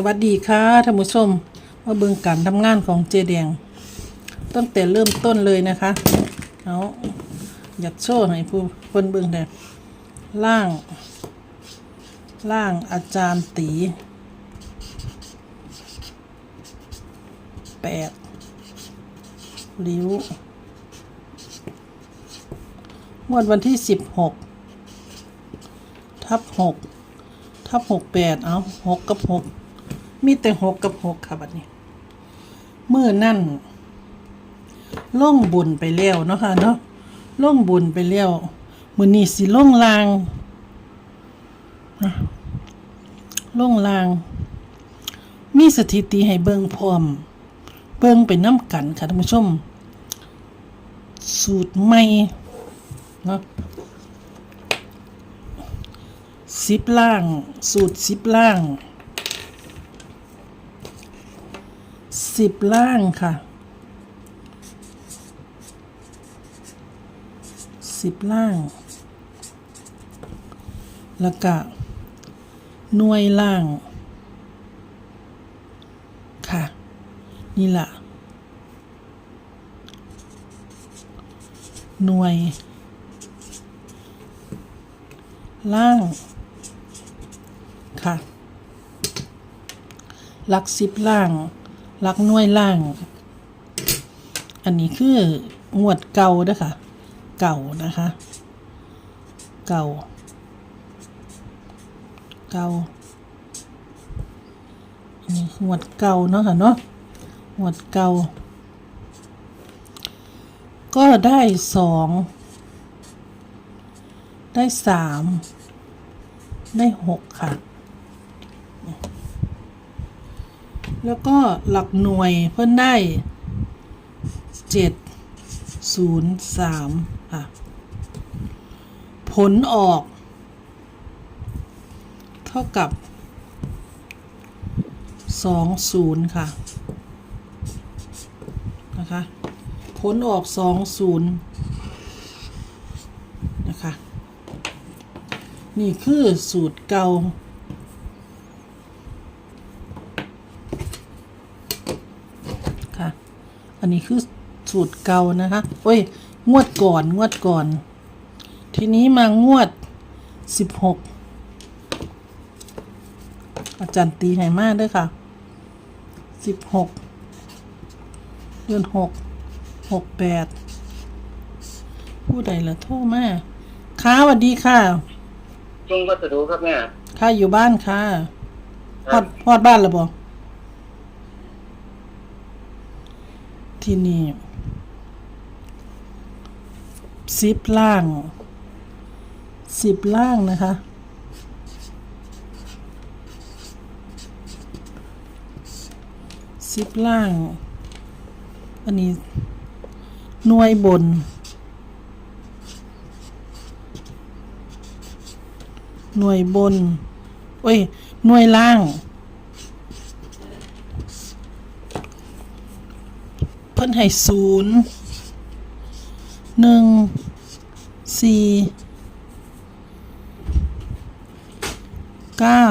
สวัสดีค่ะท่านผู้ชมมาเบิ่งการทำงานของเจแดง ตั้งแต่เริ่มต้นเลยนะคะเอาอยากโชว์ให้ผู้คนเบิ่งแต่ล่าง ล่างอาจารย์ตีแปดริ้วงวดวันที่สิบหกทับหกทับหกแปดเอาหกกับหก มีแต่หกกับหกค่ะบัดนี้เมื่อนั่นล่องบุญไปแล้วเนาะค่ะเนาะล่องบุญไปแล้วมือนี้สิล่องลางนะล่องลาง มีสถิติให้เบิ่งพร้อม เบิ่งไปน้ำกันค่ะท่านผู้ชม สูตรใหม่เนาะสิบล่าง สูตรสิบล่าง สิบล่างค่ะสิบล่าง แล้วก็หน่วยล่าง ค่ะ นี่ล่ะ หน่วย ล่าง ค่ะ หลักสิบล่าง ลักน่วยล่าง อันนี้คืองวดเก่าด้อค่ะ เก่านะคะ เก่า เก่าอันนี้งวดเก่าเนาะค่ะเนาะงวดเก่า ก็ได้สอง ได้สาม ได้หกค่ะ แล้วก็หลักหน่วยเพิ่นได้เจ็ดศูนย์สามค่ะ ผลออก เท่ากับสองศูนย์ค่ะ นะคะ ผลออกสองศูนย์นะคะ นี่คือสูตรเก่า ค่ะอันนี้คือสูตรเก่านะคะโอ้ย งวดก่อนงวดก่อน ทีนี้มางวดสิบหกอาจารย์ตีให้มากด้วยค่ะสิบหกเดือนหกหกแปดผู้ใดละโทษมาค่ะสวัสดีค่ะจงวัสดุครับแม่ค่ะอยู่บ้านค่ะพครัอบดพอดบ้านแล้ว ที่นี่สิบล่างสิบล่างนะคะสิบล่าง อันนี้หน่วยบน หน่วยบนเอ้ย หน่วยล่าง เพิ่นให้ศูนย์หนึ่งสี่เก้า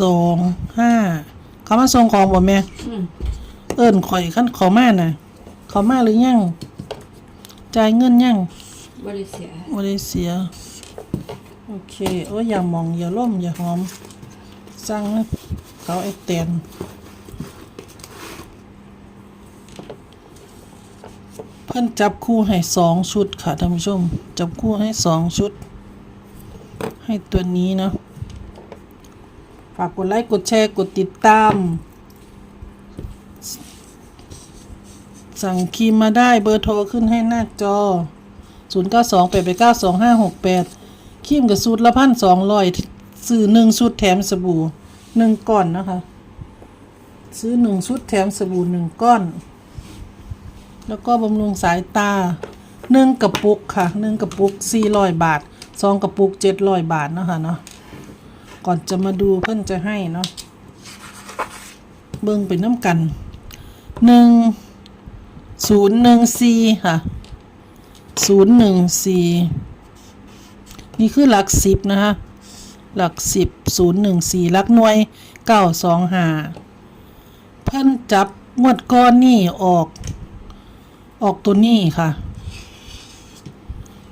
สองห้าเขามาส่งของบ่แม่ เอิ้นข่อยขั้นขอมาน่ะ เขามาหรือยังจ่ายเงินยังบริเสียไม่ได้เสีย โอเค โอ้ยอย่ามองอย่าล่มอย่าหอม สั่งนะเขาไอ้เตน เพิ่อนจับคู่ให้สองชุดค่ะท่านผู้ชม จับคู่ให้สองชุด ให้ตัวนี้นะ ฝากกดไลค์กดแชร์กดติดตาม สั่งครีมมาได้เบอร์โทรขึ้นให้หน้าจอ 0 9 2 8 8 9 2 5 6 8ครีมกับสูตรละพันสองร้อยซื้อหนึ่งชุดแถมสบู่หนึ่งก้อนนะคะ ซื้อหนึ่งชุดแถมสบู่หนึ่งก้อน แล้วก็บำรุงสายตาหนึ่งกระปุกค่ะหนึ่งกระปุกสี่ร้อยบาทสองกระปุกเจ็ดร้อยบาทนะคะเนาะก่อนจะมาดูเพื่อนจะให้เนาะเบิ่งเป็นน้ำกันหนึ่งศูนย์หนึ่งสี่ค่ะศูนย์หนึ่งสี่นี่คือหลักสิบนะคะหลักสิบศูนย์หนึ่งสี่หลักหน่วยเก้าสองห้าเพิ่นจับงวดก้อนนี่ออก ออกตัวนี้ค่ะ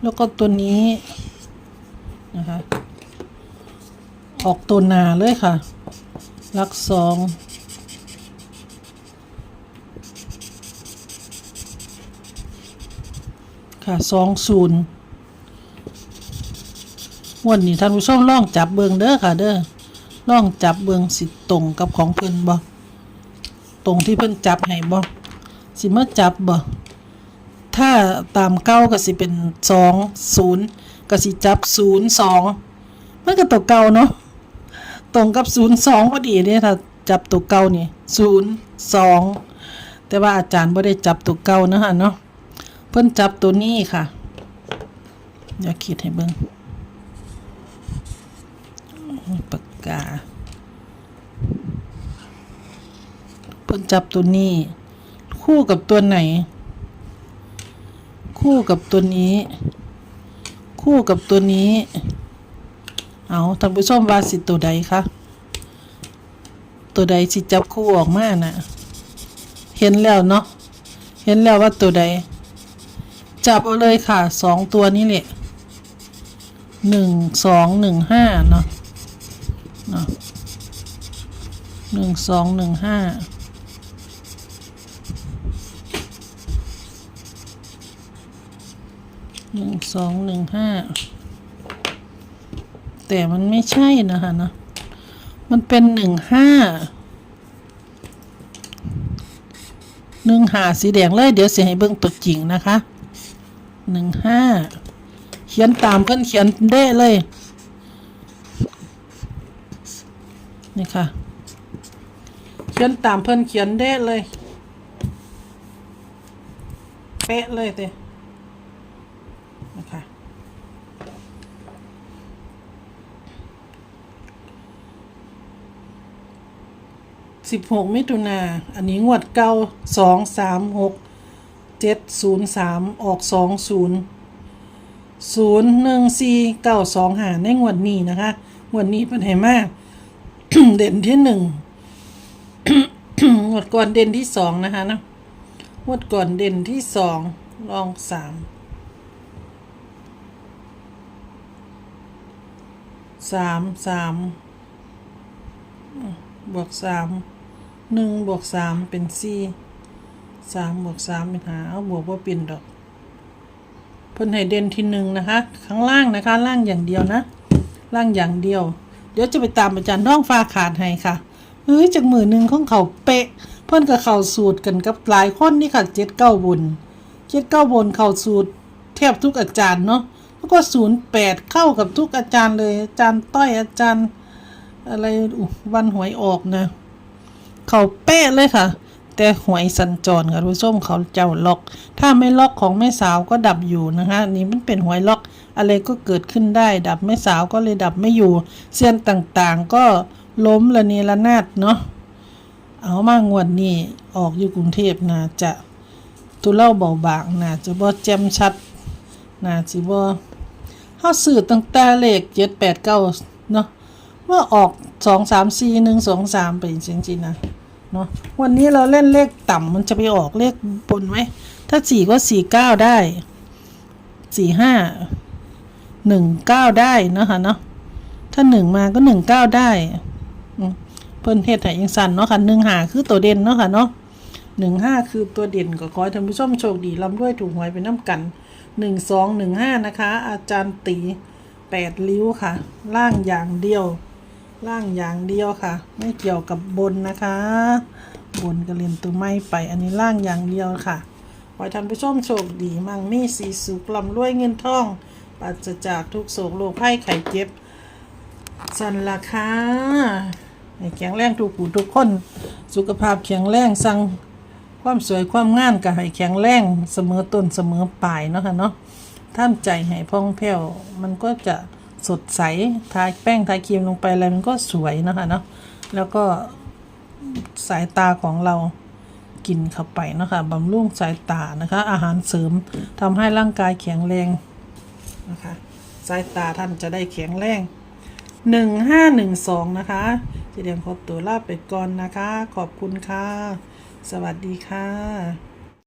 แล้วก็ตัวนี้นะคะออกตัวนาเลยค่ะ ลักสองค่ะสองศูนย์วันนี้ท่านผู้ชมลองจับเบิงเด้อค่ะ เด้อลองจับเบิงสิตรงกับของเพิ่นบ่ตรงที่เพิ่นจับให้บ่สิมาจับบ่ ถ้าตามเก้าก็สิเป็นสองศูนย์ก็สิจับศูนย์สองมันก็ตัวเก่าเนาะตรงกับศูนย์สองพอดีเนี่ยถ้าจับตัวเก่านี่ศูนย์สองแต่ว่าอาจารย์บ่ได้จับตัวเก่านะฮะเนาะเพิ่นจับตัวนี้ค่ะเดี๋ยวขีดให้เบิ่งปากกาเพิ่นจับตัวนี้ คู่กับตัวไหน คู่กับตัวนี้ คู่กับตัวนี้ เอาท่านผู้ชมว่าสิตัวใดคะตัวใดสิจับคู่ออกมาน่ะเห็นแล้วเนาะเห็นแล้วว่าตัวใด จับเอาเลยค่ะสองตัวนี้แหละหนึ่งสองหนึ่งห้าเนาะเนาะหนึ่งสองหนึ่งห้า หนึ่งสองหนึ่งห้าแต่มันไม่ใช่นะคะนะมันเป็นหนึ่งห้าหนึ่งหาสีแดงเลย เดี๋ยวเสียให้เบิ่งตัวจริงนะคะหนึ่งห้าเขียนตามเพิ่นเขียนเด้เลย นี่ค่ะ เขียนตามเพิ่นเขียนเด้เลย เป๊ะเลยเต้ 16 มิถุนาอันนี้งวดเก้าสองสามหกเจ็ดศูนย์สามออกสองศูนย์ศูนย์หนึ่งสี่เก้าสองหาในงวดนี้นะคะงวดนี้เป็นไหมาก เด่นที่หนึ่งงวดก่อนเด่นที่สองนะคะนะงวดก่อนเด่นที่สองลองสามสามสามบวกสาม หนึ่งบวกสามเป็นสี่สามบวกสามเป็นหาเอาบวกว่าเป็นดอกเพิ่นให้เด่นที่หนึ่งนะคะ ข้างล่างนะคะ ล่างอย่างเดียวนะ ล่างอย่างเดียว เดี๋ยวจะไปตามอาจารย์น้องฟ้าขาดให้ค่ะเฮ้ยจากมือหนึ่งของเขาเป๊ะ เพิ่นกับเขาสูตรกันกับหลายคนนี่ค่ะเจ็ดเก้าบนเจ็ดเก้าบนเขาสูตรแทบทุกอาจารย์เนาะแล้วก็ศูนย์แปดเข้ากับทุกอาจารย์เลยอาจารย์ต้อยอาจารย์ อะไรวันหวยออกนะ เขาเป๊ะเลยค่ะ แต่หวยสัญจรค่ะผู้ชมเขาเจ้าล็อก ถ้าไม่ล็อกของแม่สาวก็ดับอยู่นะคะนนี้มันเป็นหวยล็อก อะไรก็เกิดขึ้นได้ ดับแม่สาวก็เลยดับไม่อยู่เสี้ยนต่างๆ ก็ล้มละเนระนาดเนาะเอามางวดนี้ออกอยู่กรุงเทพนะจะตุเล่าเบาบางนะจะบ่แจ่มชัดนะสิบ่เฮาซื้อตั้งแต่เลข7 8 9เนาะเมื่อออก สองสามสี่หนึ่งสองสามไปจริงๆนะเนาะวันนี้เราเล่นเลขต่ำมันจะไปออกเลขบนไหม ถ้าสี่ก็สี่เก้าได้สี่ห้าหนึ่งเก้าได้นะคะเนาะถ้าหนึ่งมาก็หนึ่งเก้าได้เพิ่นเฮ็ดให้ยังสั่นเนาะค่ะหนึ่งหาคือตัวเด่นเนาะค่ะเนาะหนึ่งห้าคือตัวเด่นก็ขอให้ท่านผู้ชมโชคดีร่ำด้วยถูกหวยเป็นน้ำกันหนึ่งสองหนึ่งห้านะคะ อาจารย์ตีแปดริ้วค่ะ ล่างอย่างเดียว ล่างอย่างเดียวค่ะ ไม่เกี่ยวกับบนนะคะ บนก็เรียนตัวไม่ไปอันนี้ล่างอย่างเดียวค่ะขอให้ท่านผู้ชมโชคดีมั่งมีสีสุขลำรวยเงินทองปราศจากทุกโศกโรคภัยไข้เจ็บสันละค่ะแข็งแรงทุกผู้ทุกคน สุขภาพแข็งแรงสั่งความสวยความงามก็ให้แข็งแรงเสมอต้นเสมอปลายเนาะค่ะเนาะท่ามใจให้พองแผ้วมันก็จะ สดใสทาแป้งทาครีมลงไปอะไรมันก็สวยนะคะเนาะแล้วก็สายตาของเรากินเข้าไปเนาะคะบำรุงสายตานะคะ อาหารเสริมทำให้ร่างกายแข็งแรงนะคะสายตาท่านจะได้แข็งแรงหนึ่งห้าหนึ่งสองนะคะเจเดียงขอตัวลาไปก่อนนะคะ ขอบคุณค่ะ สวัสดีค่ะ